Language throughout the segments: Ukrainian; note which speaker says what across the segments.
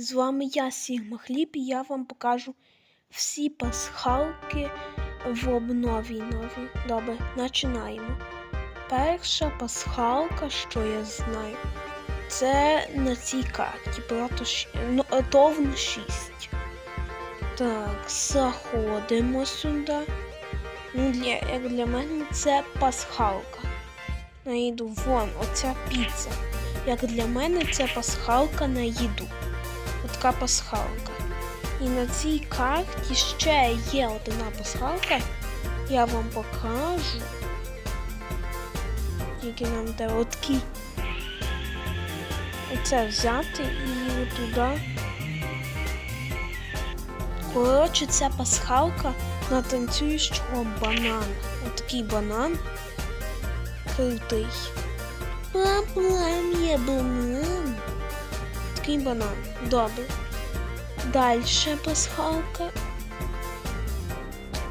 Speaker 1: З вами я, Сігма Хліб, і я вам покажу всі пасхалки в обнові нові. Добре, починаємо. Перша пасхалка, що я знаю, це на цій карті. Брато щ- ну, Товн 6. Так, заходимо сюди. Ну, для, як для мене це пасхалка. Найду вон, оця піца. Як для мене це пасхалка на їду. Така пасхалка. І на цій карті ще є одна пасхалка. Я вам покажу. Тільки нам треба отакий. Оце взяти і туди. Коротше, це пасхалка на танцюючого банана. Отакий банан крутий. Пам-пам, є банан. Такий банан. Добре. Дальше пасхалка.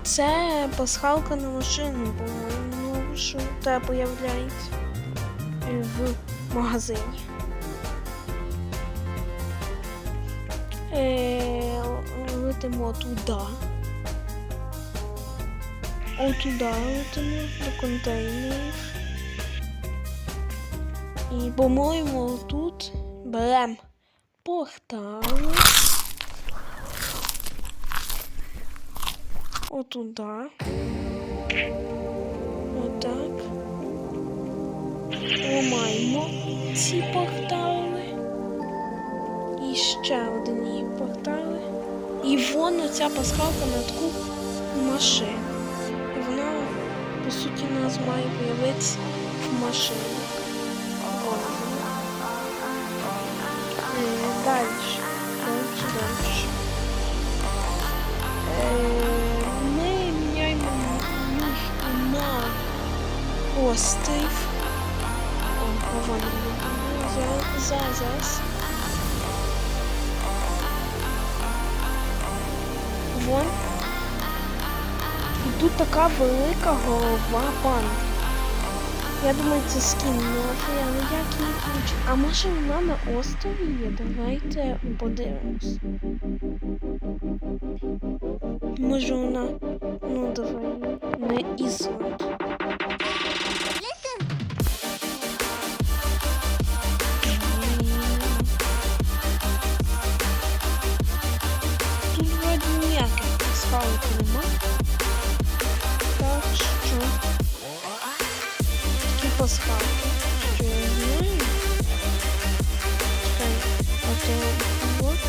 Speaker 1: Це пасхалка на машину, по-моєму, що те появляється в магазині. Е, летимо туди. Отуда летимо до контейнерів. І, по-моєму, тут берем портали. Отуда. Отак. Ламаємо ці портали. І ще одні портали. І вон оця пасхалка на таку машину. І вона, по суті, нас має появитися в машині. Острів. Зараз. Вон. І тут така велика голова пана. Я думаю, це скін новий, але як її включити? А може вона на острові є? Давайте подивимось. Може вона. Ну давай. На Ісланд. Нема. Так що такі пасхалки. Що я знаю? Чекай, а то вот.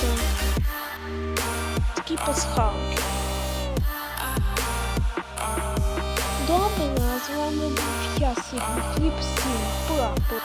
Speaker 1: Так. Такі пасхалки. Добре, з вами був я Сігма Хліб, всім папа.